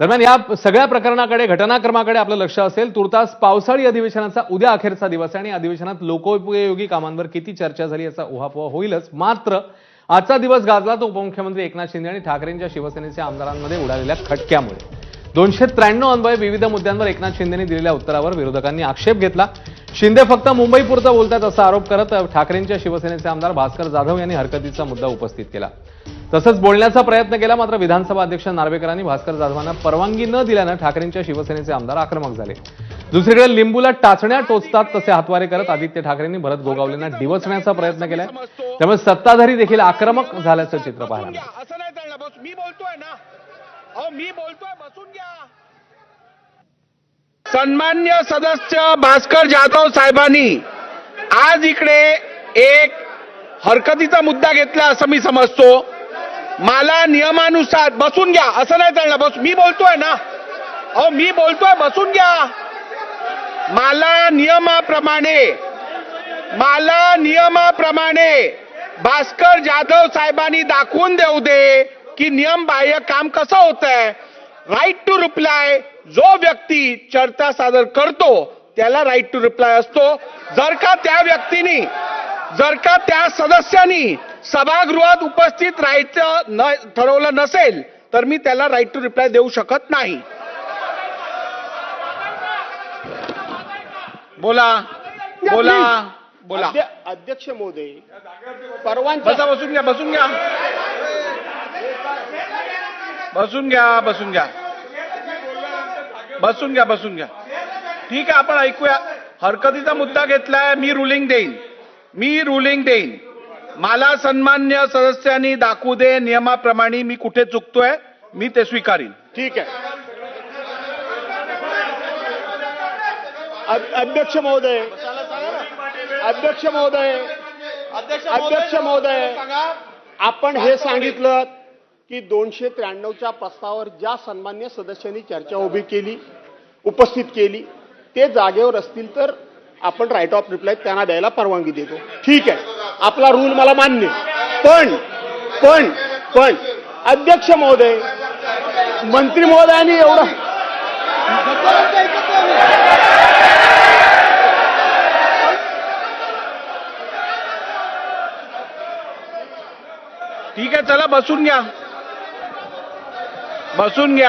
दरम्यान या सगळ्या प्रकरणाकडे घटनाक्रमाकडे आपलं लक्ष असेल. तुर्तास पावसाळी अधिवेशनाचा उद्या अखेरचा दिवस आहे आणि अधिवेशनात लोकोपयोगी कामांवर किती चर्चा झाली याचा उहापोहा होईलच. मात्र आजचा दिवस गाजला तो उपमुख्यमंत्री एकनाथ शिंदे आणि ठाकरेंच्या शिवसेनेच्या आमदारांमध्ये उडालेल्या खटक्यामुळे. दोनशे त्र्याण्णव अन्वये विविध मुद्द्यांवर एकनाथ शिंदेने दिलेल्या उत्तरावर विरोधकांनी आक्षेप घेतला. शिंदे फक्त मुंबईपुरतं बोलतात असा आरोप करत ठाकरेंच्या शिवसेनेचे आमदार भास्कर जाधव यांनी हरकतीचा मुद्दा उपस्थित केला. तसंच बोलण्याचा प्रयत्न केला मात्र विधानसभा अध्यक्ष नार्वेकरांनी भास्कर जाधवांना परवानगी न दिल्यानं ठाकरेंच्या शिवसेनेचे आमदार आक्रमक झाले. दुसरीकडे लिंबूला टाचण्या टोचतात तसे हातवारे करत आदित्य ठाकरेंनी भरत गोगावलेंना डिवचण्याचा प्रयत्न केलाय त्यामुळे सत्ताधारी देखील आक्रमक झाल्याचं चित्र पाहायला असं नाही हो, मी बोलतोय. बसून घ्या. सन्मान्य सदस्य भास्कर जाधव साहेबांनी आज इकडे एक हरकतीचा मुद्दा घेतला असं मी समजतो. मला नियमानुसार बसून घ्या. असं नाही चालणार बस मी बोलतोय ना? अहो मी बोलतोय बसून घ्या. मला नियमाप्रमाणे मला नियमाप्रमाणे भास्कर जाधव साहेबांनी दाखवून देऊ दे की नियम बाह्य काम कसं होत आहे राईट टू रिप्लाय जो व्यक्ती चर्चा सादर करतो त्याला राईट टू रिप्लाय असतो. जर का त्या व्यक्तीने जर का त्या सदस्यांनी सभागृहात उपस्थित राहायचं न ठरवलं नसेल तर मी त्याला राईट टू रिप्लाय देऊ शकत नाही. बोला. बोला. बोला. अध्य- अध्यक्ष महोदय परवानगी बसा बसून घ्या बसून घ्या. बसून घ्या बसून घ्या. बसून घ्या बसून घ्या. ठीक आहे आपण ऐकूया. हरकतीचा मुद्दा घेतलाय मी रुलिंग देईन. मी रुलिंग देईन. मला सन्मान्य सदस्यांनी दाखवू दे नियमाप्रमाणे मी कुठे चुकतोय मी ते स्वीकारीन. ठीक आहे. अध्यक्ष महोदय. अध्यक्ष महोदय. अध्यक्ष महोदय आपण हे सांगितलं की दोनशे त्र्याण्णवच्या प्रस्तावावर ज्या सन्मान्य सदस्यांनी चर्चा उभी केली उपस्थित केली ते जागेवर असतील तर आपण राईट ऑफ रिप्लाय त्यांना द्यायला परवानगी देतो. ठीक आहे. आपला रूल मला मान्य पण पण पण अध्यक्ष महोदय मंत्री महोदयांनी एवढं ठीक आहे चला बसून घ्या. बसून घ्या.